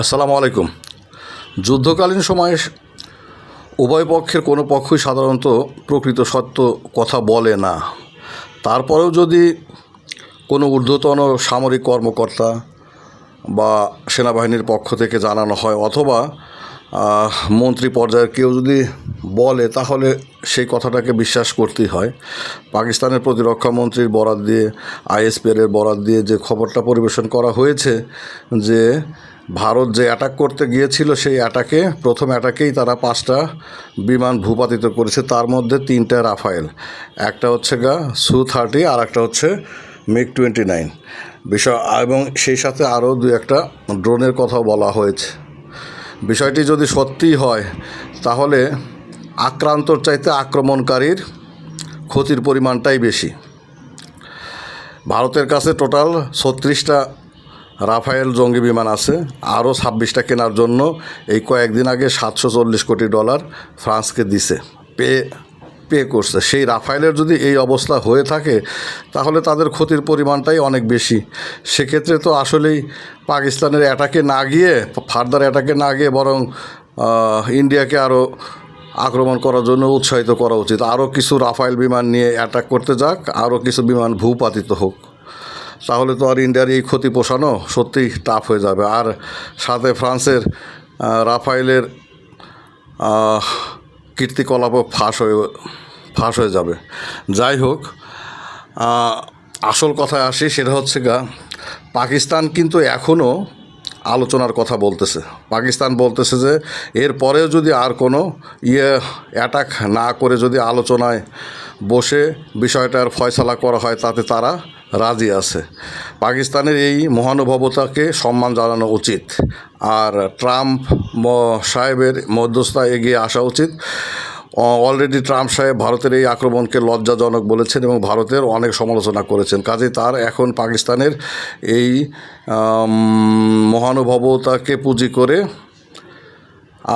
আসসালামু আলাইকুম। যুদ্ধকালীন সময়ে উভয় পক্ষের কোনো পক্ষই সাধারণত প্রকৃত সত্য কথা বলে না। তারপরেও যদি কোনো ঊর্ধ্বতন সামরিক কর্মকর্তা বা সেনাবাহিনীর পক্ষ থেকে জানানো হয় অথবা মন্ত্রী পর্যায়ের কেউ যদি বলে, তাহলে সেই কথাটাকে বিশ্বাস করতেই হয়। পাকিস্তানের প্রতিরক্ষা মন্ত্রীর বরাত দিয়ে আইএসপিআর এর বরাত দিয়ে যে খবরটা পরিবেশন করা হয়েছে যে ভারত যে অ্যাটাক করতে গিয়েছিল সেই অ্যাটাকে প্রথম অ্যাটাকেই তারা পাঁচটা বিমান ভূপাতিত করেছে। তার মধ্যে তিনটা রাফায়েল, একটা হচ্ছে গা সু থার্টি আর একটা হচ্ছে মিগ টোয়েন্টি নাইন। বিষয়, এবং সেই সাথে আরও দু একটা ড্রোনের কথাও বলা হয়েছে। বিষয়টি যদি সত্যিই হয়, তাহলে আক্রান্তর চাইতে আক্রমণকারীর ক্ষতির পরিমাণটাই বেশি। ভারতের কাছে টোটাল ছত্রিশটা রাফায়েল জঙ্গি বিমান আছে। আরও ছাব্বিশটা কেনার জন্য এই কয়েকদিন আগে সাতশো চল্লিশ কোটি ডলার ফ্রান্সকে দিছে। পে পে করছে। সেই রাফায়েলের যদি এই অবস্থা হয়ে থাকে, তাহলে তাদের ক্ষতির পরিমাণটাই অনেক বেশি। সেক্ষেত্রে তো আসলেই পাকিস্তানের অ্যাটাকে না গিয়ে, ফার্দার অ্যাটাকে না গিয়ে বরং ইন্ডিয়াকে আরও আক্রমণ করার জন্য উৎসাহিত করা উচিত। আরও কিছু রাফায়েল বিমান নিয়ে অ্যাটাক করতে যাক, আরও কিছু বিমান ভূপাতিত হোক। তাহলে তো আর ইন্ডিয়ার এই ক্ষতি পোষানো সত্যিই টাফ হয়ে যাবে। আর সাথে ফ্রান্সের আহ, রাফায়েলের কীর্তিকলাপও ফাঁস হয়ে ফাঁস হয়ে যাবে। যাই হোক আসল কথায় আসি সেটা হচ্ছে গা পাকিস্তান কিন্তু এখনও আলোচনার কথা বলতেছে। পাকিস্তান বলতেছে যে এরপরেও যদি আর কোনো ইয়ে অ্যাটাক না করে যদি আলোচনায় বসে বিষয়টার ফয়সালা করা হয় তাতে তারা রাজি আছে। পাকিস্তানের এই মহানুভবতাকে সম্মান জানানো উচিত আর ট্রাম্প সাহেবের মধ্যস্থায় এগিয়ে আসা উচিত। অলরেডি ট্রাম্প সাহেব ভারতের এই আক্রমণকে লজ্জাজনক বলেছেন এবং ভারতের অনেক সমালোচনা করেছেন। কাজে তার এখন পাকিস্তানের এই মহানুভবতাকে পুঁজি করে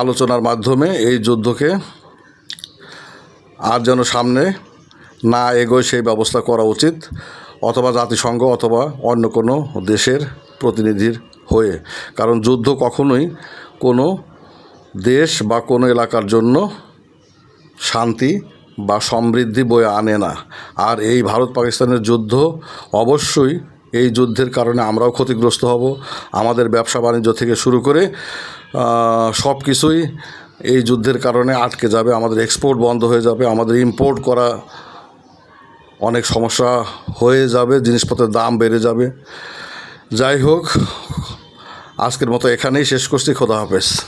আলোচনার মাধ্যমে এই যুদ্ধকে আর যেন সামনে না এগোয় সেই ব্যবস্থা করা উচিত। অথবা জাতিসংঘ অথবা অন্য কোনো দেশের প্রতিনিধির হয়ে। কারণ যুদ্ধ কখনোই কোনো দেশ বা কোনো এলাকার জন্য শান্তি বা সমৃদ্ধি বয়ে আনে না। আর এই ভারত পাকিস্তানের যুদ্ধ অবশ্যই এই যুদ্ধের কারণে আমরাও ক্ষতিগ্রস্ত হব। আমাদের ব্যবসা বাণিজ্য থেকে শুরু করে সব কিছুই এই যুদ্ধের কারণে আটকে যাবে। আমাদের এক্সপোর্ট বন্ধ হয়ে যাবে। আমাদের ইম্পোর্ট করা অনেক সমস্যা হয়ে যাবে, জিনিসপত্রের দাম বেড়ে যাবে। যাই হোক, আজকের মতো এখানেই শেষ করছি, খোদা হাফেজ।